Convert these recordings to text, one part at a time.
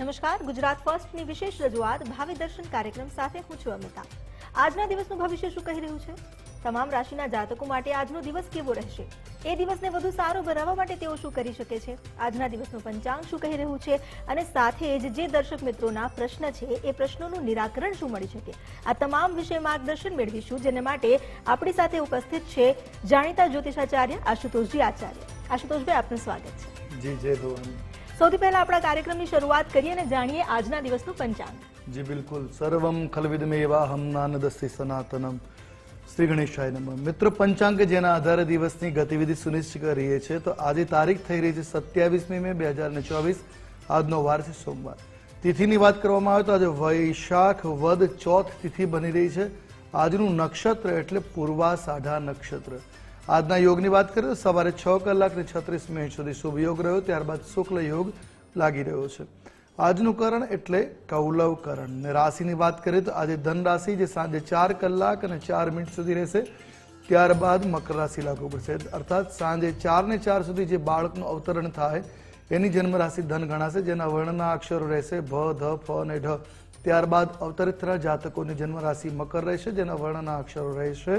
નમસ્કાર, ગુજરાત ફર્સ્ટની વિશેષ રજૂઆત ભાવિ દર્શન કાર્યક્રમ સાથે હું છું અમિતા. આજના દિવસનું ભવિષ્ય શું કહી રહ્યું છે? તમામ રાશિના જાતકો માટે આજનો દિવસ કેવો રહેશે? એ દિવસને વધુ સારો બનાવવા માટે તેઓ શું કરી શકે છે? આજના દિવસનું પંચાંગ શું કહી રહ્યું છે? અને સાથે જ જે દર્શક મિત્રોના પ્રશ્ન છે, એ પ્રશ્નોનું નિરાકરણ શું મળી શકે? આ તમામ વિશે માર્ગદર્શન મેળવીશું, જેને માટે આપણી સાથે ઉપસ્થિત છે જાણીતા જ્યોતિષાચાર્ય આશુતોષજી આચાર્ય. આશુતોષભાઈ, આપનું સ્વાગત છે. જી, જય ભવાની સૌથી પહેલા આપણા કાર્યક્રમની શરૂઆત કરીએ અને જાણીએ આજના દિવસનું પંચાંગ. જી બિલકુલ. સર્વમ ખલવિદમેવાહમ નાનદસ્તિ સનાતનમ. શ્રી ગણેશાય નમઃ. મિત્રો, પંચાંગ જેના આધારે દિવસની ગતિવિધિ સુનિશ્ચિત કરીએ છીએ, તો આજે તારીખ થઈ રહી છે સત્યાવીસમી મે બે હજાર ચોવીસ. આજનો વાર છે સોમવાર. તિથિની વાત કરવામાં આવે તો આજે વૈશાખ વદ ચોથ તિથિ બની રહી છે. આજનું નક્ષત્ર એટલે પૂર્વા સાઢા નક્ષત્ર. આજના યોગની વાત કરીએ તો સવારે છ કલાક ને છત્રીસ મિનિટ સુધી શુભ યોગ રહ્યો, ત્યારબાદ શુક્લ યોગ લાગી રહ્યો છે. આજનું કરણ એટલે કૌલવ કરણ ને રાશિની વાત કરીએ તો આજે ધન રાશિ જે સાંજે ચાર કલાક અને ચાર મિનિટ સુધી રહેશે, ત્યારબાદ મકર રાશિ લાગુ પડશે. અર્થાત સાંજે ચાર ને ચાર સુધી જે બાળકનું અવતરણ થાય, એની જન્મ રાશિ ધન ગણાશે, જેના વર્ણના અક્ષરો રહેશે ભ, ધ, ફ અને ઢ. ત્યારબાદ અવતરિત થનાર જાતકોની જન્મ રાશિ મકર રહેશે, જેના વર્ણના અક્ષરો રહેશે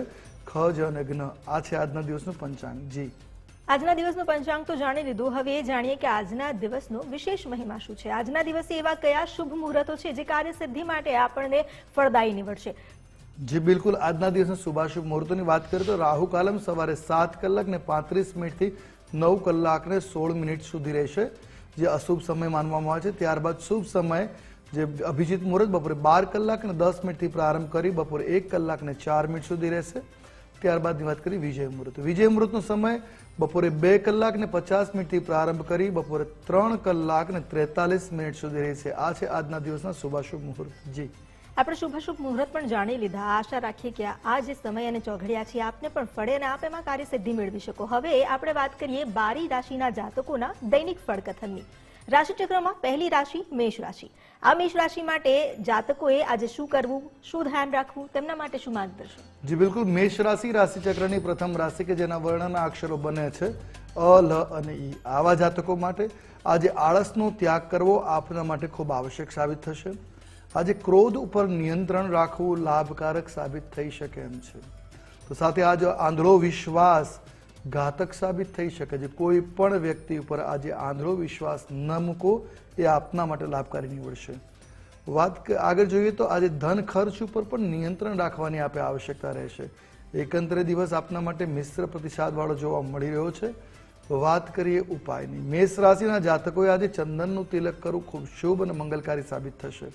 ખ જ અને જ્ઞ આ છે આજના દિવસનું પંચાંગ. જી. આજના દિવસનું પંચાંગ તો જાણી લીધું. હવે એ જાણીએ કે આજના દિવસનો વિશેષ મહિમા શું છે? આજના દિવસે એવા કયા શુભ મુહૂર્તો છે જે કાર્યસિદ્ધિ માટે આપણને ફળદાયી નીવડશે? જી બિલકુલ. આજના દિવસના શુભાશુભ મુહૂર્તોની વાત કરીએ તો રાહુ કાલમ સવારે સાત કલાક ને પાંત્રીસ મિનિટથી નવ કલાક ને સોળ મિનિટ સુધી રહેશે. જે અશુભ સમય માનવામાં આવે છે. ત્યારબાદ શુભ સમય જે અભિજીત મુહૂર્ત બપોરે બાર કલાક ને દસ મિનિટથી પ્રારંભ કરી બપોરે એક કલાક ને ચાર મિનિટ સુધી રહેશે. ત્યારબાદની વાત કરી વિજય મુહૂર્ત વિજય મુહૂર્તનો સમય બપોરે બે કલાક ને પચાસ મિનિટથી પ્રારંભ કરી બપોરે ત્રણ કલાક ને ત્રેતાલીસ મિનિટ સુધી રહેશે આ છે આજના દિવસના શુભાશુભ મુહૂર્ત. જી. આપણે શુભાશુભ મુહૂર્ત પણ જાણી લીધા. આશા રાખીએ કે આ જે સમય અને ચોઘડિયા છે, આપને પણ ફળે અને આપ એમાં કાર્યસિદ્ધિ મેળવી શકો. હવે આપણે વાત કરીએ બારી રાશિના જાતકોના દૈનિક ફળકથનની. રાશિચક્રમાં પહેલી રાશિ મેષ રાશિ. આ મેષ રાશિ માટે જાતકોએ આજે શું કરવું, શું ધ્યાન રાખવું, તેમના માટે શું માર્ગદર્શન? જી, બિલકુલ. મેષ રાશિ રાશિચક્રની પ્રથમ રાશિ કે જેના વર્ણના અક્ષરો બને છે, અ, લ અને ઈ. આવા જાતકો માટે આજે આળસનો ત્યાગ કરવો આપના માટે ખૂબ આવશ્યક સાબિત થશે. આજે ક્રોધ ઉપર નિયંત્રણ રાખવું લાભકારક સાબિત થઈ શકે એમ છે. તો સાથે આજે આંધળો વિશ્વાસ ઘાતક સાબિત થઈ શકે છે. કોઈ પણ વ્યક્તિ ઉપર આજે આંધળો વિશ્વાસ ન મૂકો, એ આપના માટે લાભકારી નીવડશે. વાત આગળ જોઈએ તો આજે ધન ખર્ચ ઉપર પણ નિયંત્રણ રાખવાની આપે આવશ્યકતા રહેશે. એકંદરે દિવસ આપના માટે મિશ્ર પ્રતિસાદવાળો જોવા મળી રહ્યો છે. વાત કરીએ ઉપાયની. મેષ રાશિના જાતકોએ આજે ચંદનનું તિલક કરવું ખૂબ શુભ અને મંગલકારી સાબિત થશે.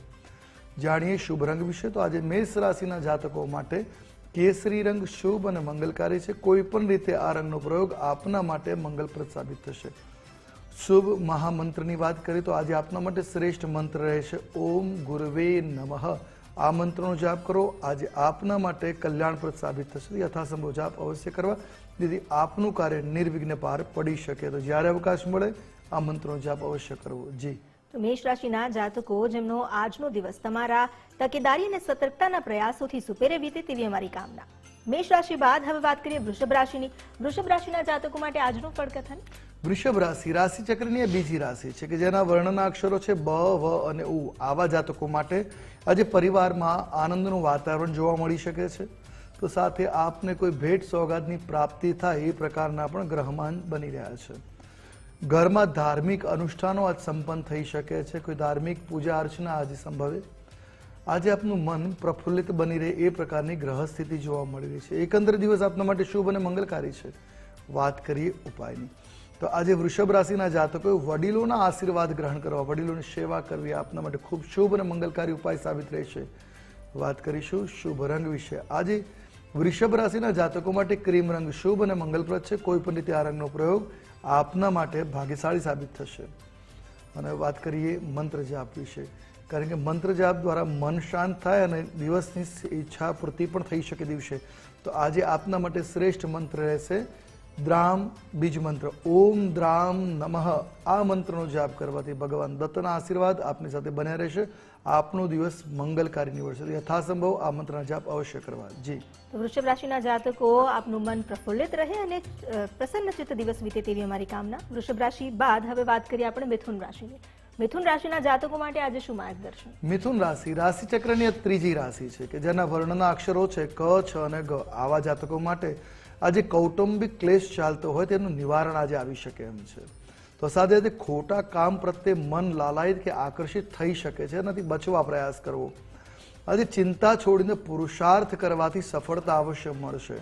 જાણીએ શુભ રંગ વિશે તો આજે મેષ રાશિના જાતકો માટે કેસરી રંગ શુભ અને મંગલકારી છે. કોઈ પણ રીતે આ રંગનો પ્રયોગ આપના માટે મંગલપ્રદ સાબિત થશે. શુભ મહામંત્રની વાત કરીએ તો આજે આપના માટે શ્રેષ્ઠ મંત્ર રહેશે. ઓમ ગુરવે નમઃ. આ મંત્રનો જાપ કરો. આજે આપના માટે કલ્યાણપ્રદ સાબિત થશે. યથાસંભવ જાપ અવશ્ય કરવા. જેથી આપનું કાર્ય નિર્વિઘ્ન પાર પડી શકે. તો જ્યારે અવકાશ મળે, આ મંત્રનો જાપ અવશ્ય કરવો. જી. મેષ રાશિના જાતકો, જેમનો આજનો દિવસ તમારા તકેદારી અને સતર્કતાના પ્રયાસોથી સુપેરે વીતે તેવી અમારી કામના. મેષ રાશિ બાદ હવે વાત કરીએ વૃષભ રાશિની. વૃષભ રાશિના જાતકો માટે આજનું ફળકથન વૃષભ રાશિ રાશિ ચક્રની બીજી રાશિ છે કે જેના વર્ણના અક્ષરો છે બ, વ અને ઉ. આવા જાતકો માટે આજે પરિવારમાં આનંદનું વાતાવરણ જોવા મળી શકે છે. તો સાથે આપને કોઈ ભેટ સોગાદની પ્રાપ્તિ થાય એ પ્રકારના પણ ગ્રહમાન બની રહ્યા છે. ઘરમાં ધાર્મિક અનુષ્ઠાનો આજ સંપન્ન થઈ શકે છે. કોઈ ધાર્મિક પૂજા અર્ચના આજે સંભવે. આજે આપનું મન પ્રફુલ્લિત બની રહે એ પ્રકારની ગ્રહ સ્થિતિ જોવા મળી રહી છે. એકંદર દિવસ આપના માટે શુભ અને મંગલકારી છે. વાત કરીએ ઉપાયની. તો આજે વૃષભ રાશિના જાતકોએ વડીલોના આશીર્વાદ ગ્રહણ કરવા, વડીલોની સેવા કરવી આપના માટે ખૂબ શુભ અને મંગલકારી ઉપાય સાબિત રહેશે વાત કરીશું શુભ રંગ વિશે. આજે વૃષભ રાશિના જાતકો માટે ક્રીમ રંગ શુભ અને મંગલપ્રદ છે. કોઈ પણ રીતે આ રંગનો પ્રયોગ આપના માટે ભાગ્યશાળી સાબિત થશે. અને વાત કરીએ મંત્ર જાપ વિશે. કારણ કે મંત્ર જાપ દ્વારા મન શાંત થાય અને દિવસની ઈચ્છા પૂર્તિ પણ થઈ શકે દિવસે. તો આજે આપના માટે શ્રેષ્ઠ મંત્ર રહેશે દ્રામ બીજ મંત્ર. ઓમ દ્રામ નમઃ. આ મંત્રનો જાપ કરવાથી ભગવાન દત્તના આશીર્વાદ આપની સાથે બન્યા રહેશે. આપનો દિવસ મંગલકારી નીવડશે. યથાસંભવ આ મંત્રના જાપ અવશ્ય કરવા. જી. તો વૃષભ રાશિના જાતકો આપનું મન પ્રફુલ્લિત રહે અને પ્રસન્નચિત્ત પ્રસન્ન ચિત્ત દિવસ વીતે તેવી અમારી કામના. વૃષભ રાશિ બાદ હવે વાત કરીએ આપણે મિથુન રાશિની. મિથુન રાશિના જાતકો માટે આજે શું માર્ગદર્શન? મિથુન રાશિ રાશિ ચક્રની ત્રીજી રાશિ છે કે જેના વર્ણના અક્ષરો છે ક છ અને ગ. આવા જાતકો માટે આજે કૌટુંબિક ક્લેશ ચાલતો હોય તેનું નિવારણ આજે આવી શકે એમ છે. તો સાથે સાથે ખોટા કામ પ્રત્યે મન લાલાયિત કે આકર્ષિત થઈ શકે છે એનાથી બચવા પ્રયાસ કરવો. આજે ચિંતા છોડીને પુરુષાર્થ કરવાથી સફળતા અવશ્ય મળશે.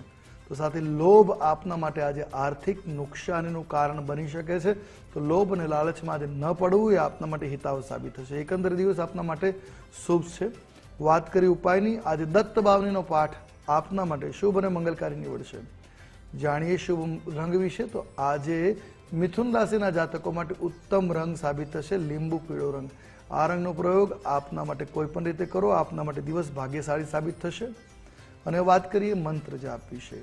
તો સાથે લોભ આપના માટે આજે આર્થિક નુકસાનીનું કારણ બની શકે છે. તો લોભ અને લાલચમાં આજે ન પડવું એ આપના માટે હિતાવ સાબિત થશે. એકંદર દિવસ આપના માટે શુભ છે. વાત કરી ઉપાયની. આજે દત્ત બાવનીનો પાઠ આપના માટે શુભ અને મંગલકારી નીવડશે. જાણીએ શુભ રંગ વિશે, તો આજે મિથુન રાશિના જાતકો માટે ઉત્તમ રંગ સાબિત થશે લીંબુ પીળો રંગ. આ રંગનો પ્રયોગ આપના માટે કોઈ પણ રીતે કરો, આપના માટે દિવસ ભાગ્યશાળી સાબિત થશે. અને વાત કરીએ મંત્ર જાપ વિશે.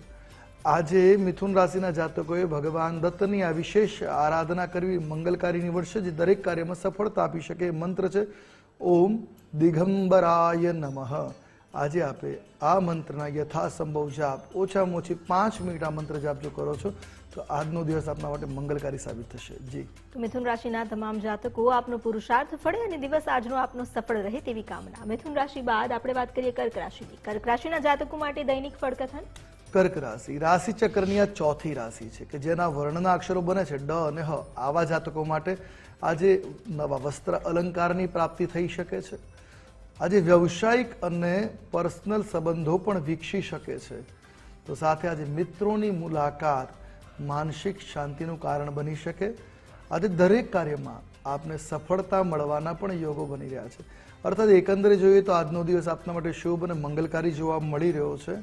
આજે મિથુન રાશિના જાતકોએ ભગવાન દત્તની આ વિશેષ આરાધના કરવી મંગલકારી નીવડશે જે દરેક કાર્યમાં સફળતા આપી શકે મંત્ર છે, ઓમ દિગંબરાય નમઃ. આજે આપે આ મંત્રના યથાસંભવ જાપ ઓછામાં ઓછી પાંચ મિનિટ આ મંત્ર જાપ જો કરો છો તો આજનો દિવસ આપના માટે મંગલકારી સાબિત થશે. જી. તો મિથુન રાશિના તમામ જાતકો આપનો પુરુષાર્થ ફળે અને દિવસ આજનો આપનો સફળ રહે તેવી કામના. મિથુન રાશિ બાદ આપણે વાત કરીએ કર્ક રાશિની. કર્ક રાશિના જાતકો માટે દૈનિક ફળકથન? કર્ક રાશિ. રાશિ ચક્રની આ ચોથી રાશિ છે કે જેના વર્ણના અક્ષરો બને છે ડ અને હ. આવા જાતકો માટે આજે નવા વસ્ત્ર અલંકારની પ્રાપ્તિ થઈ શકે છે. આજે વ્યવસાયિક અને પર્સનલ સંબંધો પણ વિકસી શકે છે. તો સાથે આજે મિત્રોની મુલાકાત માનસિક શાંતિનું કારણ બની શકે. આજે દરેક કાર્યમાં આપને સફળતા મળવાના પણ યોગો બની રહ્યા છે. અર્થાત એકંદરે જોઈએ તો આજનો દિવસ આપના માટે શુભ અને મંગલકારી જોવા મળી રહ્યો છે.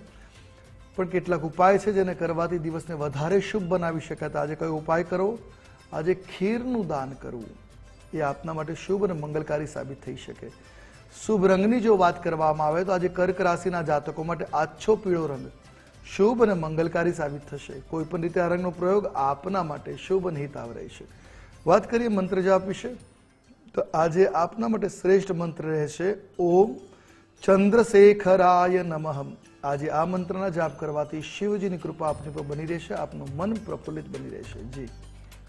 પણ કેટલાક ઉપાય છે જેને કરવાથી દિવસને વધારે શુભ બનાવી શકાય તો આજે કયો ઉપાય કરવો આજે ખીરનું દાન કરવું એ આપના માટે શુભ અને મંગલકારી સાબિત થઈ શકે. શુભ રંગની જો વાત કરવામાં આવે તો આજે કર્ક રાશિના જાતકો માટે આછો પીળો રંગ શુભ અને મંગલકારી સાબિત થશે. કોઈ પણ રીતે આ રંગનો પ્રયોગ આપના માટે શુભ અને હિતાવ રહેશે. વાત કરીએ મંત્ર જાપ વિશે, તો આજે આપના માટે શ્રેષ્ઠ મંત્ર રહેશે ઓમ ચંદ્રશેખરાય નમઃ. આજે આ મંત્રના જાપ કરવાથી શિવજીની કૃપા આપની પર બની રહેશે, આપનું મન પ્રફુલ્લિત બની રહેશે. જી.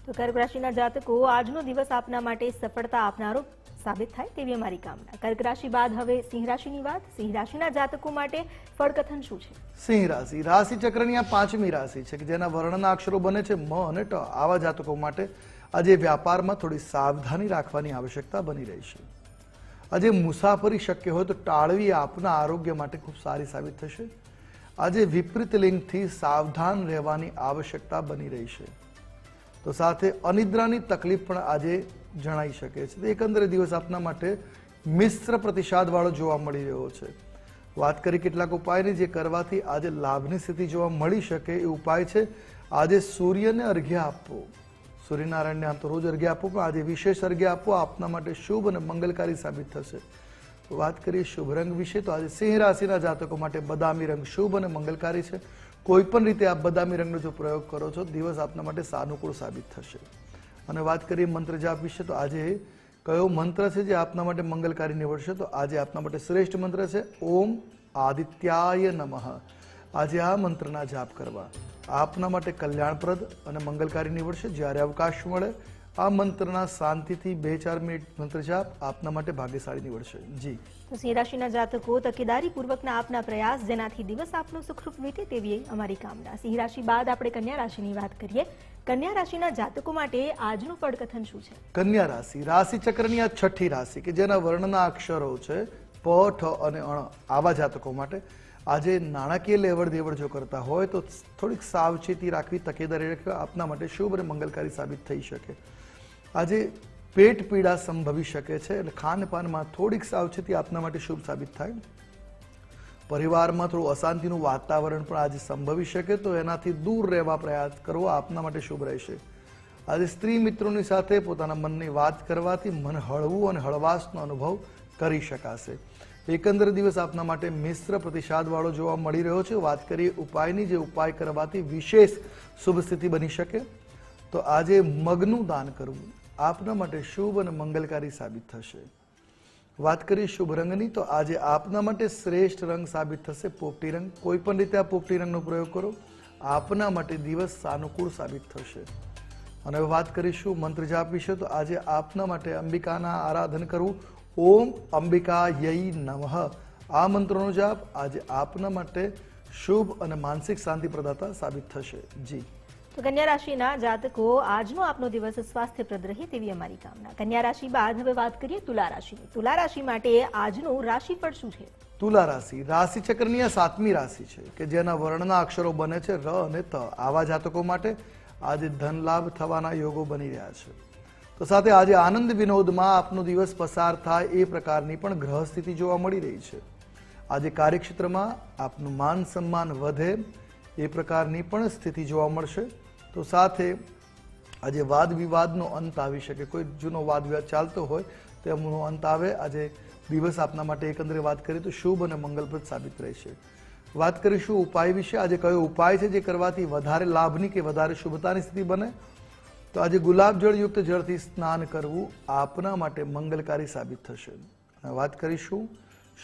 તો કર્ક રાશિના જાતકો, આજનો દિવસ આપના માટે સફળતા આપનારો સાબિત થાય તેવી અમારી કામના. કર્ક રાશિ બાદ હવે સિંહ રાશિની વાત. સિંહ રાશિના જાતકો માટે ફળકથન શું છે? સિંહ રાશિ. રાશિ ચક્રની આ પાંચમી રાશિ છે કે જેના વર્ણના અક્ષરો બને છે મ અને ટ. આવા જાતકો માટે આજે વ્યાપારમાં થોડી સાવધાની રાખવાની આવશ્યકતા બની રહી છે. આજે મુસાફરી શક્ય હોય તો ટાળવી આપના આરોગ્ય માટે ખૂબ સારી સાબિત થશે. આજે વિપરીત લિંગથી સાવધાન રહેવાની આવશ્યકતા બની રહી છે. તો સાથે અનિદ્રાની તકલીફ પણ આજે જણાઈ શકે છે. તો એકંદરે દિવસ આપના માટે મિશ્ર પ્રતિસાદવાળો જોવા મળી રહ્યો છે. વાત કરી કેટલાક ઉપાયની જે કરવાથી આજે લાભની સ્થિતિ જોવા મળી શકે એ ઉપાય છે. આજે સૂર્યને અર્ઘ્ય આપવો. સૂર્યનારાયણને આમ તો રોજ અર્ઘ્ય આપવો પણ આજે વિશેષ અર્ઘ્ય આપવો આપના માટે શુભ અને મંગલકારી સાબિત થશે. વાત કરીએ શુભ રંગ વિશે, તો આજે સિંહ રાશિના જાતકો માટે બદામી રંગ શુભ અને મંગલકારી છે. કોઈ પણ રીતે આપ બદામી રંગનો જો પ્રયોગ કરો છો, દિવસ આપના માટે સાનુકૂળ સાબિત થશે. અને વાત કરીએ મંત્ર જાપ વિશે, તો આજે કયો મંત્ર છે જે આપના માટે મંગલકારી નીવડશે? તો આજે આપના માટે શ્રેષ્ઠ મંત્ર છે, ઓમ આદિત્યાય નમઃ. આજે આ મંત્રના જાપ કરવા. આપના માટે કલ્યાણપ્રદ અને મંગલકારી નીવડશે, જ્યારે અવકાશ મળે આ મંત્રના શાંતિથી બે ચાર મિનિટ મંત્ર જાપ આપના માટે ભાગ્યશાળી નીવડશે. જી. તો સિંહ રાશિના જાતકો તકેદારી પૂર્વકના આપના પ્રયાસ જેનાથી દિવસ આપનો સુખરૂપ વીતે તેવી અમારી કામના. સિંહ રાશિ બાદ આપણે કન્યા રાશિની વાત કરીએ. કન્યા રાશિના જાતકો માટે આજનું પડકથન શું છે? કન્યા રાશિ. રાશિ ચક્રની આ છઠ્ઠી રાશિ કે જેના વર્ણના અક્ષરો છે પ ઠ અને અણ આવા જાતકો માટે આજે નાણાકીય લેવડ દેવડ જો કરતા હોય તો થોડીક સાવચેતી રાખવી, તકેદારી રાખવી આપના માટે શુભ અને મંગલકારી સાબિત થઈ શકે. આજે પેટ પીડા સંભવી શકે છે એટલે ખાનપાનમાં થોડીક સાવચેતી આપના માટે શુભ સાબિત થાય. પરિવારમાં થોડું અશાંતિનું વાતાવરણ પણ આજે સંભવી શકે તો એનાથી દૂર રહેવા પ્રયાસ કરવો આપના માટે શુભ રહેશે. આજે સ્ત્રી મિત્રોની સાથે પોતાના મનની વાત કરવાથી મન હળવું અને હળવાશનો અનુભવ કરી શકાશે. એકંદર દિવસ આપના માટે મિશ્ર પ્રતિસાદવાળો જોવા મળી રહ્યો છે. વાત કરીએ ઉપાયની, જે ઉપાય કરવાથી વિશેષ શુભ સ્થિતિ બની શકે. તો આજે મગનું દાન કરવું આપના માટે શુભ અને મંગલકારી સાબિત થશે. વાત કરીએ શુભ રંગની, તો આજે આપના માટે શ્રેષ્ઠ રંગ સાબિત થશે. પોપટી રંગ, કોઈ પણ રીતે આ પોપટી રંગનો પ્રયોગ કરો. આપના માટે દિવસ સાનુકૂળ સાબિત થશે. અને વાત કરીશું મંત્ર જાપ વિશે. તો આજે આપના માટે અંબિકાના આરાધન કરવું ઓમ અંબિકા યઈ નમઃ. આ મંત્રનો જાપ આજે આપના માટે શુભ અને માનસિક શાંતિ પ્રદાતા સાબિત થશે. જી. તો કન્યા રાશિના જાતકો આજનો આપનો દિવસ સ્વાસ્થ્યપ્રદ રહે તેવી અમારી કામના. કન્યા રાશિ બાદ હવે વાત કરીએ તુલા રાશિની. તુલા રાશિ માટે આજનું રાશિફળ શું છે? તુલા રાશિ રાશિ ચક્રની આ સાતમી રાશિ છે કે જેના વર્ણના અક્ષરો બને છે ર અને ત. આવા જાતકો માટે આજે ધન લાભ થવાના યોગો બની રહ્યા છે. તો સાથે આજે આનંદ વિનોદમાં આપનો દિવસ પસાર થાય એ પ્રકારની પણ ગ્રહ સ્થિતિ જોવા મળી રહી છે. આજે કાર્યક્ષેત્રમાં આપનું માન સન્માન વધે એ પ્રકારની પણ સ્થિતિ જોવા મળશે. તો સાથે આજે વાદ વિવાદનો અંત આવી શકે. કોઈ જૂનો વાદ વિવાદ ચાલતો હોય તેમનો અંત આવે. આજે દિવસ આપના માટે એકંદરે વાત કરીએ તો શુભ અને મંગલપ્રદ સાબિત રહેશે. વાત કરીશું ઉપાય વિશે. આજે કયો ઉપાય છે જે કરવાથી વધારે લાભની કે વધારે શુભતાની સ્થિતિ બને? તો આજે ગુલાબ જળયુક્ત જળથી સ્નાન કરવું આપના માટે મંગલકારી સાબિત થશે. અને વાત કરીશું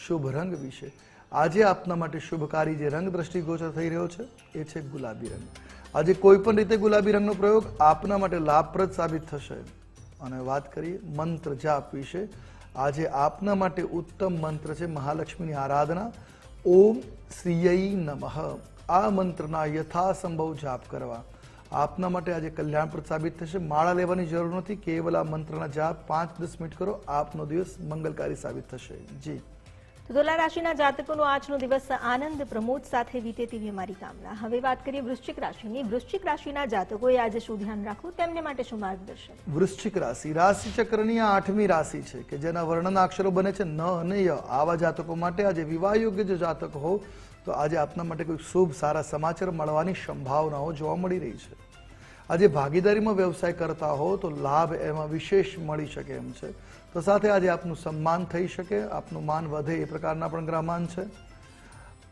શુભ રંગ વિશે. આજે આપના માટે શુભકારી જે રંગ દ્રષ્ટિગોચર થઈ રહ્યો છે, એ છે ગુલાબી રંગ. આજે કોઈ પણ રીતે ગુલાબી રંગનો પ્રયોગ આપના માટે લાભપ્રદ સાબિત થશે. અને વાત કરીએ મંત્ર જાપ વિશે. આજે આપના માટે ઉત્તમ મંત્ર છે મહાલક્ષ્મીની આરાધના. ઓમ શ્રીયઈ નમઃ. આ મંત્રના યથાસંભવ જાપ કરવા. આપના માટે આજે કલ્યાણપ્રદ સાબિત થશે. માળા લેવાની જરૂર નથી. કેવલ આ મંત્રના જાપ પાંચ દસ મિનિટ કરો. આપનો દિવસ મંગલકારી સાબિત થશે. જી. તો તુલા રાશિના જાતકોનો આજનો દિવસ આનંદ પ્રમોદ સાથે વીતે તેવી અમારી કામના. હવે વાત કરીએ વૃશ્ચિક રાશિની. વૃશ્ચિક રાશિના જાતકોએ આજે શું ધ્યાન રાખવું? તેમને માટે શું માર્ગદર્શન? વૃશ્ચિક રાશિ. રાશિ ચક્રની આ આઠમી રાશિ છે કે જેના વર્ણના અક્ષરો બને છે ન અને ય. આવા જાતકો માટે આજે વિવાહ યોગ્ય જો જાતક હો તો આજે આપના માટે કોઈ શુભ, સારા સમાચાર મળવાની સંભાવનાઓ જોવા મળી રહી છે. આજે ભાગીદારીમાં વ્યવસાય કરતા હો તો લાભ એમાં વિશેષ મળી શકે એમ છે. તો સાથે આજે આપનું સન્માન થઈ શકે, આપનું માન વધે એ પ્રકારના પણ ગ્રહમાન છે.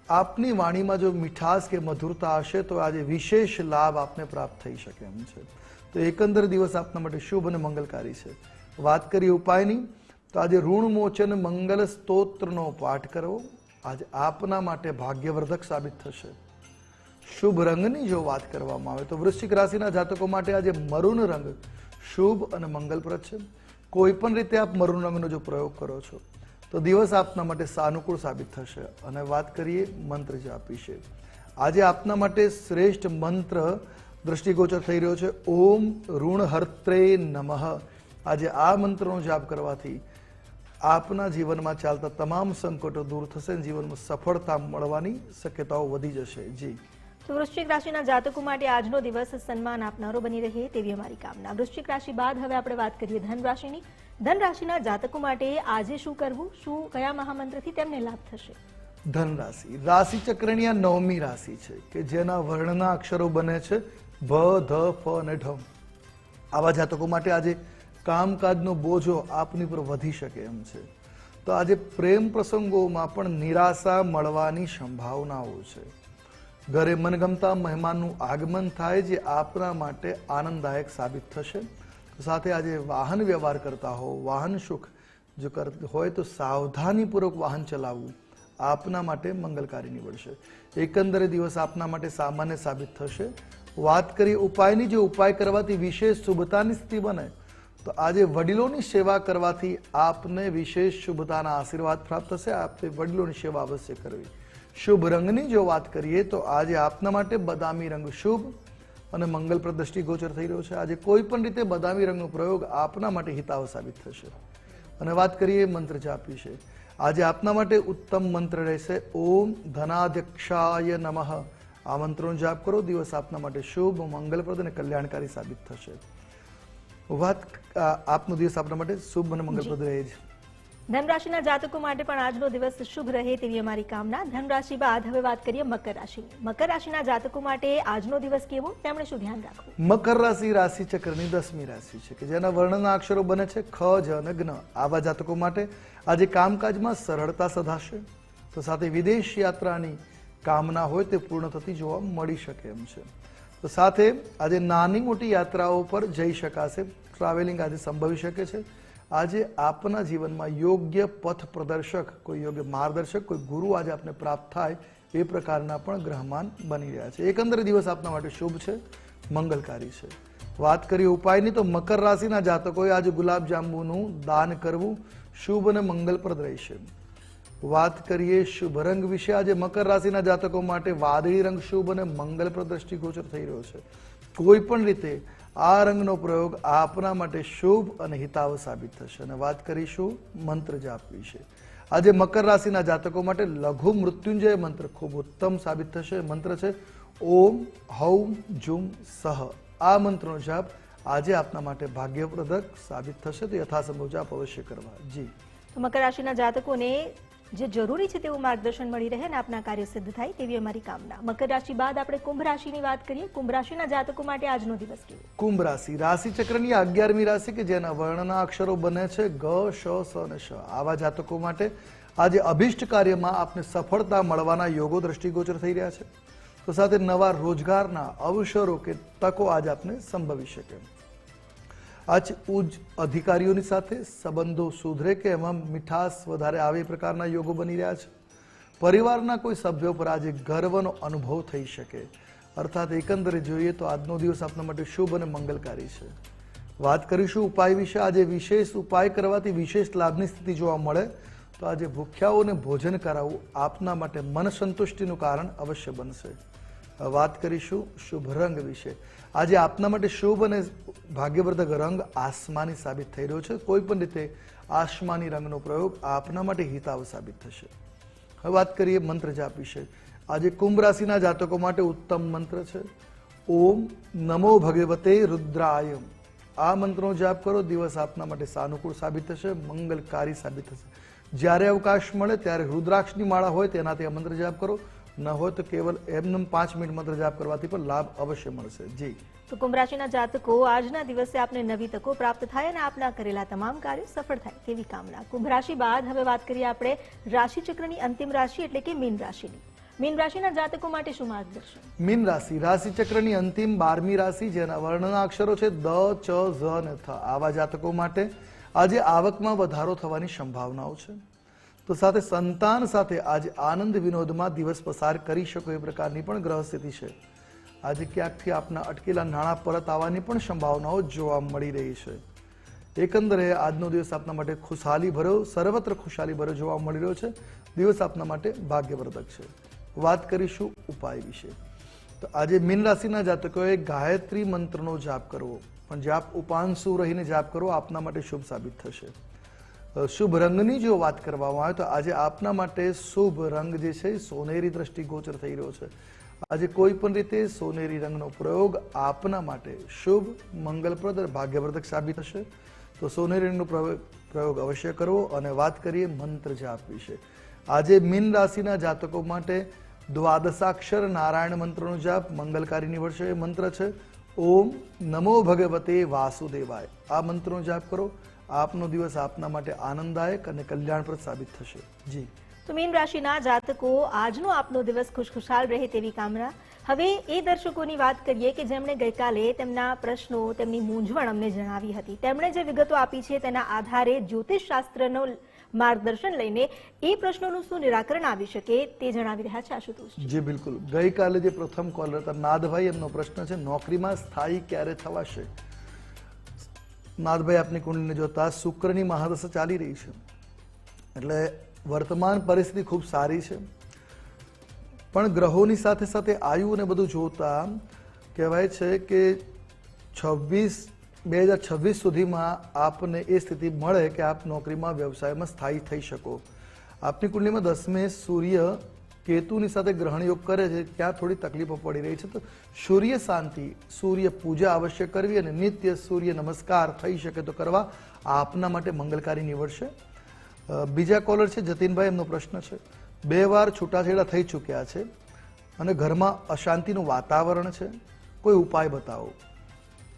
આપની વાણીમાં જો મીઠાશ કે મધુરતા હશે તો આજે વિશેષ લાભ આપને પ્રાપ્ત થઈ શકે એમ છે. તો એકંદર દિવસ આપના માટે શુભ અને મંગલકારી છે. વાત કરીએ ઉપાયની, તો આજે ઋણ મોચન મંગલ સ્તોત્રનો પાઠ કરવો. આજે આપના માટે ભાગ્યવર્ધક સાબિત થશે. શુભ રંગની જો વાત કરવામાં આવે તો વૃશ્ચિક રાશિના જાતકો માટે આજે મરૂન રંગ શુભ અને મંગલપ્રદ છે. કોઈ પણ રીતે આપ મરૂન રંગનો જો પ્રયોગ કરો છો, તો દિવસ આપના માટે સાનુકૂળ સાબિત થશે. અને વાત કરીએ મંત્ર જાપ વિશે આજે આપના માટે શ્રેષ્ઠ મંત્ર દ્રષ્ટિગોચર થઈ રહ્યો છે. ઓમ ઋણ હર્ત્રે નમઃ. આજે આ મંત્રનો જાપ કરવાથી આપના જીવનમાં ચાલતા તમામ સંકટો દૂર થશે અને જીવનમાં સફળતા મળવાની શક્યતાઓ વધી જશે. જી. તો વૃશ્ચિક રાશિના જાતકો માટે આજનો દિવસ સન્માન આપનારો બની રહે તેવી અમારી કામના. વૃશ્ચિક રાશિ બાદ હવે આપણે વાત કરીએ ધન રાશિની ધન રાશિના જાતકો માટે આજે શું કરવું શું કયા મહામંત્રથી તેમને લાભ થશે? ધન રાશિ રાશિ ચક્રની આ નવમી રાશિ છે કે જેના વર્ણના અક્ષરો બને છે ભ ધ ફ અને ઢ આવા જાતકો માટે આજે કામકાજનો બોજો આપની પર વધી શકે એમ છે. તો આજે પ્રેમ પ્રસંગોમાં પણ નિરાશા મળવાની સંભાવનાઓ છે. ઘરે મનગમતા મહેમાનનું આગમન થાય જે આપના માટે આનંદદાયક સાબિત થશે. સાથે આજે વાહન વ્યવહાર કરતા હો વાહન સુખ જો કર હોય તો સાવધાનીપૂર્વક વાહન ચલાવવું આપના માટે મંગલકારી નીવડશે. એકંદરે દિવસ આપના માટે સામાન્ય સાબિત થશે. વાત કરીએ ઉપાયની, જે ઉપાય કરવાથી વિશેષ શુભતાની સ્થિતિ બને તો આજે વડીલોની સેવા કરવાથી આપને વિશેષ શુભતાના આશીર્વાદ પ્રાપ્ત થશે. આપે વડીલોની સેવા અવશ્ય કરવી. શુભ રંગની જો વાત કરીએ તો આજે આપના માટે બદામી રંગ શુભ અને મંગલપ્રદ દ્રષ્ટિગોચર થઈ રહ્યો છે. આજે કોઈ પણ રીતે બદામી રંગનો પ્રયોગ આપના માટે હિતાવ સાબિત થશે. અને વાત કરીએ મંત્ર જાપ વિશે. આજે આપના માટે ઉત્તમ મંત્ર રહેશે. ઓમ ધનાધ્યક્ષાય નમઃ. આ મંત્રનો જાપ કરો. દિવસ આપના માટે શુભ, મંગલપ્રદ અને કલ્યાણકારી સાબિત થશે. વાત આપનો દિવસ આપના માટે શુભ અને મંગલપ્રદ રહે છે. ધનરાશિના જાતકો માટે પણ આજનો દિવસ શુભ રહે તેવી અમારી કામના. ધનરાશિ બાદ હવે વાત કરીએ મકર રાશિની મકર રાશિના જાતકો માટે આજનો દિવસ કેવો? તેમણે શું ધ્યાન રાખવું? મકર રાશિ રાશિ ચક્રની દસમી રાશિ છે કે જેના વર્ણના અક્ષરો બને છે ખ જ અને જ્ઞ આવા જાતકો માટે આજે કામકાજમાં સરળતા સધાશે. તો સાથે વિદેશ યાત્રાની કામના હોય તે પૂર્ણ થતી જોવા મળી શકે એમ છે. તો સાથે આજે નાની મોટી યાત્રાઓ પર જઈ શકાશે. ટ્રાવેલિંગ આજે સંભવી શકે છે. આજે આપના જીવનમાં યોગ્ય પથ પ્રદર્શક, કોઈ યોગ્ય માર્ગદર્શક, કોઈ ગુરુ આજે આપને પ્રાપ્ત થાય એ પ્રકારના પણ ગ્રહમાન બની રહ્યા છે. એકંદરે દિવસ આપના માટે શુભ છે, મંગલકારી છે. વાત કરીએ ઉપાયની તો મકર રાશિના જાતકોએ આજે ગુલાબ જાંબુનું દાન કરવું શુભ અને મંગલપ્રદ રહેશે. વાત કરીએ શુભ રંગ વિશે. આજે મકર રાશિના જાતકો માટે વાદળી રંગ શુભ અને મંગલપ્રદ દ્રષ્ટિગોચર થઈ રહ્યો છે. કોઈ પણ રીતે આ રંગનો પ્રયોગ આપના માટે શુભ અને હિતાવ સાબિત થશે. અને વાત કરીશું મંત્ર જાપ વિશે. આજે મકર રાશિના જાતકો માટે લઘુ મૃત્યુંજય મંત્ર ખૂબ ઉત્તમ સાબિત થશે. મંત્ર છે, ઓમ હૌમ જુમ સહ. આ મંત્રનો જાપ આજે આપના માટે ભાગ્યપ્રદક સાબિત થશે. તો યથાસંભવ જાપ અવશ્ય કરવા. જી. મકર રાશિના જાતકોને જે જરૂરી છે તેવું માર્ગદર્શન મળી રહે અને આપના કાર્ય સિદ્ધ થાય તેવી અમારી કામના. મકર રાશિ બાદ આપણે કુંભ રાશિની વાત કરીએ. કુંભ રાશિના જાતકો માટે આજનો દિવસ કેવો? કુંભ રાશિ. રાશિ ચક્રની અગિયારમી રાશિ કે જેના વર્ણના અક્ષરો બને છે ગ, શ, સ અને શ. આવા જાતકો માટે આજે અભિષ્ટ કાર્યમાં આપને સફળતા મળવાના યોગો દ્રષ્ટિગોચર થઈ રહ્યા છે. તો સાથે નવા રોજગારના અવસરો કે તકો આજ આપને સંભવી શકે. આજ ઉચ્ચ અધિકારીઓની સાથે સંબંધો સુધરે કે એમાં મીઠાશ વધારે આવે એ પ્રકારના યોગો બની રહ્યા છે. પરિવારના કોઈ સભ્યો પર આજે ગર્વનો અનુભવ થઈ શકે. અર્થાત એકંદરે જોઈએ તો આજનો દિવસ આપના માટે શુભ અને મંગલકારી છે. વાત કરીશું ઉપાય વિશે. આજે વિશેષ ઉપાય કરવાથી વિશેષ લાભની સ્થિતિ જોવા મળે. તો આજે ભૂખ્યાઓને ભોજન કરાવવું આપના માટે મન સંતુષ્ટિનું કારણ અવશ્ય બનશે. વાત કરીશું શુભ રંગ વિશે. આજે આપના માટે શુભ અને ભાગ્યવર્ધક રંગ આસમાની સાબિત થઈ રહ્યો છે. કોઈ પણ રીતે આસમાની રંગનો પ્રયોગ આપના માટે હિતાવ સાબિત થશે. હવે વાત કરીએ મંત્ર જાપ વિશે. આજે કુંભ રાશિના જાતકો માટે ઉત્તમ મંત્ર છે. ઓમ નમો ભગવતે રુદ્રાયમ. આ મંત્રનો જાપ કરો. દિવસ આપના માટે સાનુકૂળ સાબિત થશે, મંગલકારી સાબિત થશે. જ્યારે અવકાશ મળે ત્યારે રુદ્રાક્ષની માળા હોય તેનાથી આ મંત્ર જાપ કરો. ન હોય તો કેવલ એમનેમ પાંચ મિનિટ મંત્ર જાપ કરવાથી પણ લાભ અવશ્ય મળશે. જી. તો કુંભરાશિના જાતકો આજના દિવસે આપને નવી તકો પ્રાપ્ત થાય અને આપના કરેલા તમામ કાર્યો સફળ થાય તેવી કામના. કુંભરાશિ બાદ હવે વાત કરીએ આપણે રાશિચક્રની અંતિમ રાશિ એટલે કે મીન રાશિની. મીન રાશિના જાતકો માટે શું માર્ગદર્શન? મીન રાશિ. રાશિ ચક્રની અંતિમ બારમી રાશિ જેના વર્ણના અક્ષરો છે દ ચ ઝ અને થ. આવા જાતકો માટે આજે આવકમાં વધારો થવાની સંભાવનાઓ છે. તો સાથે સંતાન સાથે આજે આનંદ વિનોદમાં દિવસ પસાર કરી શકો એ પ્રકારની પણ ગ્રહ સ્થિતિ છે. આજે ક્યાંકથી આપના અટકેલા નાણાં પરત આવવાની પણ સંભાવનાઓ જોવા મળી રહી છે. એકંદરે આજનો દિવસ આપના માટે ખુશાલી ભર્યો સર્વત્ર ખુશાલી ભર્યો જોવા મળી રહ્યો છે. દિવસ આપના માટે ભાગ્યવર્ધક છે. વાત કરીશું ઉપાય વિશે. તો આજે મીન રાશિના જાતકોએ ગાયત્રી મંત્રનો જાપ કરવો. પણ જાપ ઉપાંશુ રહીને જાપ કરવો આપના માટે શુભ સાબિત થશે. શુભ રંગની જો વાત કરવામાં આવે તો આજે આપના માટે શુભ રંગ જે છે સોનેરી દ્રષ્ટિ ગોચર થઈ રહ્યો છે. આજે કોઈ પણ રીતે સોનેરી રંગનો પ્રયોગ આપના માટે શુભ, મંગલપ્રદ, ભાગ્યવર્ધક સાબિત થશે. તો સોનેરી રંગનો પ્રયોગ અવશ્ય કરવો અને વાત કરીએ મંત્ર જાપ વિશે. આજે મીન રાશિના જાતકો માટે દ્વાદશાક્ષર નારાયણ મંત્રનો જાપ મંગલકારી નીવડશે એ મંત્ર છે. ઓમ નમો ભગવતે વાસુદેવાય. આ મંત્રનો જાપ કરો. આપનો દિવસ આપના માટે આનંદદાયક અને કલ્યાણપ્રદ સાબિત થશે. જી. તો મીન રાશિના જાતકો, આજનો આપનો દિવસ ખુશખુશાલ રહે તેવી કામના. હવે એ દર્શકોની વાત કરીએ કે જેમણે ગઈકાલે તેમના પ્રશ્નો, તેમની મૂંઝવણ અમને જણાવી હતી. તેમણે જે વિગતો આપી છે તેના આધારે જ્યોતિષ શાસ્ત્રનો માર્ગદર્શન લઈને એ પ્રશ્નોનું શું નિરાકરણ આવી શકે તે જણાવી રહ્યા છે આશુતોષ. જી, બિલકુલ. ગઈકાલે જે પ્રથમ કોલર હતા, નાદભાઈ એમનો પ્રશ્ન છે, નોકરીમાં સ્થાયી ક્યારે થવાશે? નાદભાઈ આપની કુંડલીને જોતા શુક્રની મહાદશા ચાલી રહી છે. એટલે વર્તમાન પરિસ્થિતિ ખૂબ સારી છે. પણ ગ્રહોની સાથે સાથે આયુ અને બધું જોતા કહેવાય છે કે છવ્વીસ બે હજાર છવ્વીસ સુધીમાં આપને એ સ્થિતિ મળે કે આપ નોકરીમાં, વ્યવસાયમાં સ્થાયી થઈ શકો. આપની કુંડલીમાં દસમે સૂર્ય કેતુની સાથે ગ્રહણ યોગ કરે છે, ત્યાં થોડી તકલીફો પડી રહી છે. તો સૂર્ય શાંતિ, સૂર્ય પૂજા અવશ્ય કરવી અને નિત્ય સૂર્ય નમસ્કાર થઈ શકે તો કરવા આપના માટે મંગલકારી નીવડશે. બીજા કોલર છે, જતીનભાઈ, એમનો પ્રશ્ન છે. બે વાર છૂટાછેડા થઈ ચૂક્યા છે અને ઘરમાં અશાંતિનું વાતાવરણ છે. કોઈ ઉપાય બતાવો?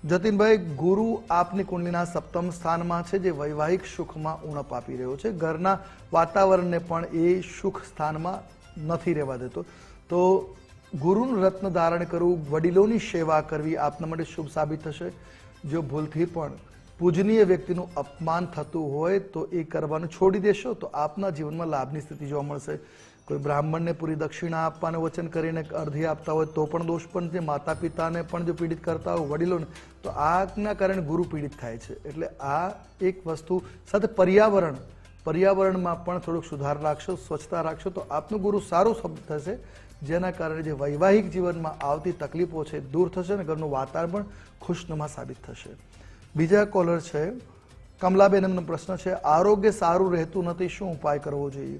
જતીનભાઈ, ગુરુ આપની કુંડલીના સપ્તમ સ્થાનમાં છે, જે વૈવાહિક સુખમાં ઉણપ આપી રહ્યો છે. ઘરના વાતાવરણને પણ એ સુખ સ્થાનમાં નથી રહેવા દેતો. તો ગુરુનું રત્ન ધારણ કરવું, વડીલોની સેવા કરવી આપના માટે શુભ સાબિત થશે. જો ભૂલથી પણ પૂજનીય વ્યક્તિનું અપમાન થતું હોય, તો એ કરવાનું છોડી દેશો, તો આપના જીવનમાં લાભની સ્થિતિ જોવા મળશે. કોઈ બ્રાહ્મણને પૂરી દક્ષિણા આપવાનું વચન કરીને અર્ધી આપતા હોય તો પણ દોષ, પણ જે માતા પિતાને પણ જો પીડિત કરતા હોય વડીલોને, તો આના કારણે ગુરુ પીડિત થાય છે. એટલે આ એક વસ્તુ સાથે પર્યાવરણ, પર્યાવરણમાં પણ થોડુંક સુધાર રાખશો, સ્વચ્છતા રાખશો, તો આપનું ગુરુ સારું શબ્દ થશે. જેના કારણે જે વૈવાહિક જીવનમાં આવતી તકલીફો છે, દૂર થશે અને ઘરનું વાતાવરણ પણ ખુશનુમા સાબિત થશે. બીજા કોલર છે, કમલાબેન એમનો પ્રશ્ન છે, આરોગ્ય સારું રહેતું નથી, શું ઉપાય કરવો જોઈએ?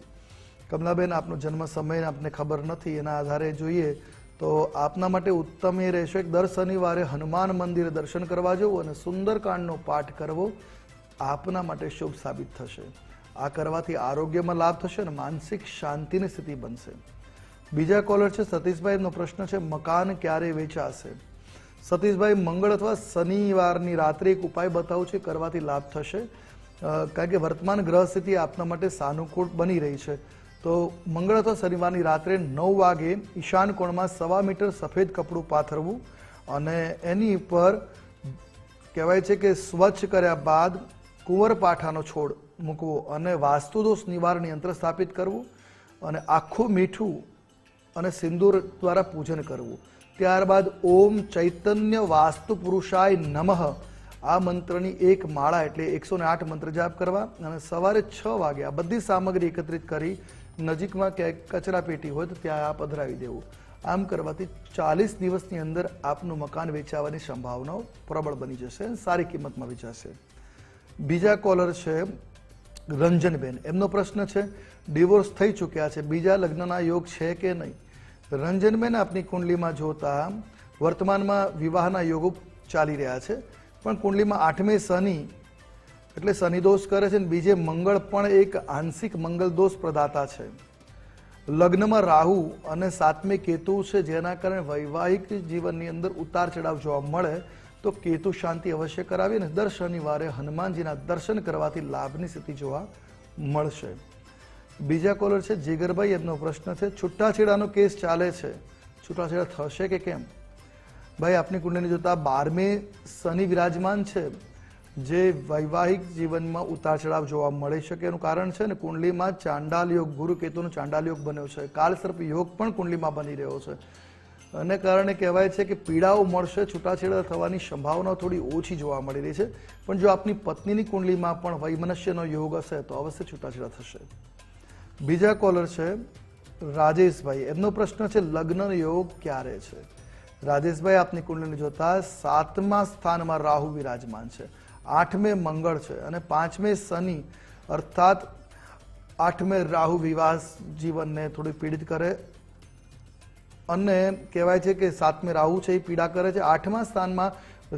કમલાબેન, આપનો જન્મ સમય આપને ખબર નથી, એના આધારે જોઈએ તો આપના માટે ઉત્તમ એ રહેશે. કે દર શનિવારે હનુમાન મંદિરે દર્શન કરવા જવું અને સુંદરકાંડનો પાઠ કરવો આપના માટે શુભ સાબિત થશે. આ કરવાથી આરોગ્યમાં લાભ થશે અને માનસિક શાંતિની સ્થિતિ બનશે. બીજા કોલર છે સતીશભાઈનો પ્રશ્ન છે, મકાન ક્યારે વેચાશે? સતીશભાઈ, મંગળ અથવા શનિવારની રાત્રે એક ઉપાય બતાવું છે, કરવાથી લાભ થશે. કારણ કે વર્તમાન ગ્રહ સ્થિતિ આપના માટે સાનુકૂળ બની રહી છે. તો મંગળ અથવા શનિવારની રાત્રે નવ વાગે ઈશાન કોણમાં સવા મીટર સફેદ કપડું પાથરવું અને એની ઉપર કહેવાય છે કે સ્વચ્છ કર્યા બાદ કુંવરપાઠાનો છોડ મૂકવો અને વાસ્તુદોષ નિવારણ યંત્ર સ્થાપિત કરવું અને આખું મીઠું અને સિંદૂર દ્વારા પૂજન કરવું. ત્યારબાદ ઓમ ચૈતન્ય વાસ્તુ પુરુષાય નમઃ. આ મંત્રની એક માળા એટલે એકસો આઠ મંત્ર જાપ કરવા અને સવારે છ વાગે આ બધી સામગ્રી એકત્રિત કરી નજીકમાં ક્યાંક કચરા પેટી હોય તો ત્યાં આ પધરાવી દેવું. આમ કરવાથી ચાલીસ દિવસની અંદર આપનું મકાન વેચાવાની સંભાવનાઓ પ્રબળ બની જશે સારી કિંમતમાં વેચાશે. બીજા કોલર છે રંજનબેન. એમનો પ્રશ્ન છે ડિવોર્સ થઈ ચૂક્યા છે, બીજા લગ્નના યોગ છે કે નહીં? રંજનબેન આપની કુંડલીમાં જોતા વર્તમાનમાં વિવાહના યોગો ચાલી રહ્યા છે, પણ કુંડલીમાં આઠમે શનિ એટલે શનિ દોષ કરે છે અને બીજે મંગળ પણ એક આંશિક મંગળ દોષ પ્રદાતા છે. લગ્નમાં રાહુ અને સાતમે કેતુ છે, જેના કારણે વૈવાહિક જીવનની અંદર ઉતાર ચઢાવ જોવા મળે, તો કેતુ શાંતિ અવશ્ય કરાવી અને દર શનિવારે હનુમાનજીના દર્શન કરવાથી લાભની સ્થિતિ જોવા મળશે. બીજા કોલર છે, જીગરભાઈ, એમનો પ્રશ્ન છે, છૂટાછેડાનો કેસ ચાલે છે. છૂટાછેડા થશે કે કેમ? ભાઈ, આપની કુંડલીને જોતા બારમે શનિ વિરાજમાન છે. જે વૈવાહિક જીવનમાં ઉતાર ચઢાવ જોવા મળી શકે એનું કારણ છે ને, કુંડલીમાં ચાંડાલ યોગ ગુરુ કેતુનો ચાંડાલ યોગ બન્યો છે. કાલસર્પ યોગ પણ કુંડલીમાં બની રહ્યો છે. અને કારણે કહેવાય છે કે પીડાઓ મળશે, છૂટાછેડા થવાની સંભાવના થોડી ઓછી જોવા મળી રહી છે. પણ જો આપની પત્નીની કુંડલીમાં પણ વૈમનસ્યનો યોગ હશે, તો અવશ્ય છૂટાછેડા થશે. બીજા કોલર છે રાજેશભાઈ. એમનો પ્રશ્ન છે લગ્ન યોગ ક્યારે છે? રાજેશભાઈ, આપની કુંડલીને જોતા સાતમા સ્થાનમાં રાહુ વિરાજમાન છે. આઠમે મંગળ છે અને પાંચમે શનિ, અર્થાત આઠમે રાહુ વિવાહ જીવનને થોડી પીડિત કરે. અને કહેવાય છે કે સાતમે રાહુ છે એ પીડા કરે છે. આઠમા સ્થાનમાં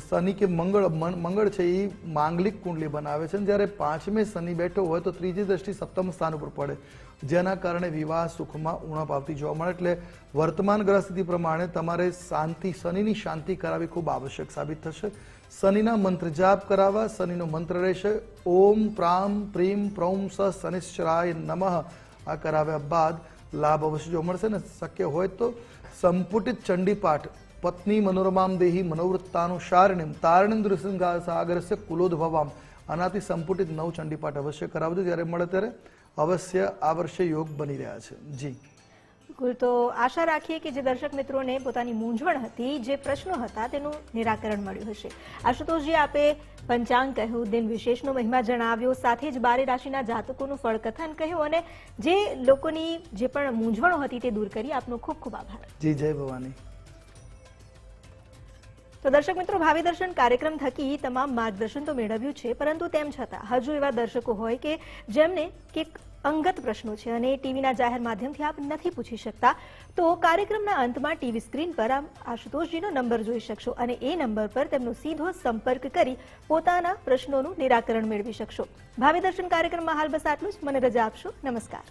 શનિ કે મંગળ મંગળ છે એ માંગલિક કુંડલી બનાવે છે જ્યારે પાંચમે શનિ બેઠો હોય તો ત્રીજી દ્રષ્ટિ સપ્તમ સ્થાન ઉપર પડે. જેના કારણે વિવાહ સુખમાં ઉણપ આવતી જોવા મળે. એટલે વર્તમાન ગ્રહ સ્થિતિ પ્રમાણે તમારે શાંતિ, શનિની શાંતિ કરાવવી ખૂબ આવશ્યક સાબિત થશે. શનિના મંત્ર જાપ કરાવવા, શનિનો મંત્ર રહેશે. ઓમ, પ્રામ પ્રીમ પ્રૌમ, સ, શનિશ્ચરાય, નમઃ. આ કરાવ્યા બાદ લાભ અવશ્ય જો મળશે ને શક્ય હોય તો સંપુટિત ચંડીપાઠ, પત્ની મનોરમામ દેહી મનોવૃત્તાનુસારિણીમ દૃશ્ય સાગરસ્ય કુલોદભવામ. આનાથી સંપુટિત નવ ચંડીપાઠ અવશ્ય કરાવજો. જ્યારે મળે ત્યારે અવશ્ય આ વર્ષે યોગ બની રહ્યા છે. જી. બિલકુલ તો આશા રાખીએ કે જે દર્શક મિત્રોને પોતાની મૂંઝવણ હતી જે પ્રશ્નો હતા તેનું નિરાકરણ મળ્યું હશે. આશુતોષજી આપે પંચાંગ કહ્યું દિન વિશેષનો મહિમા જણાવ્યો સાથે જ બારે રાશિના જાતકોનું ફળકથન કહ્યું અને જે લોકોની જે પણ મૂંઝવણો હતી તે દૂર કરી આપનો ખૂબ ખૂબ આભાર. જી જય ભવાની. તો દર્શક મિત્રો ભાવિ દર્શન કાર્યક્રમ થકી તમામ માર્ગદર્શન તો મેળવ્યું છે પરંતુ તેમ છતાં હજુ એવા દર્શકો હોય કે જેમને કંઈક અંગત પ્રશ્નો છે અને ટીવીના જાહેર માધ્યમથી આપ નથી પૂછી શકતા. તો કાર્યક્રમના અંતમાં ટીવી સ્ક્રીન પર આશુતોષજીનો નંબર જોઈ શકશો અને એ નંબર પર તેમનો સીધો સંપર્ક કરી પોતાના પ્રશ્નોનું નિરાકરણ મેળવી શકશો. ભાવિ દર્શન કાર્યક્રમમાં હાલ બસ આટલું જ. મને રજા આપશો. નમસ્કાર.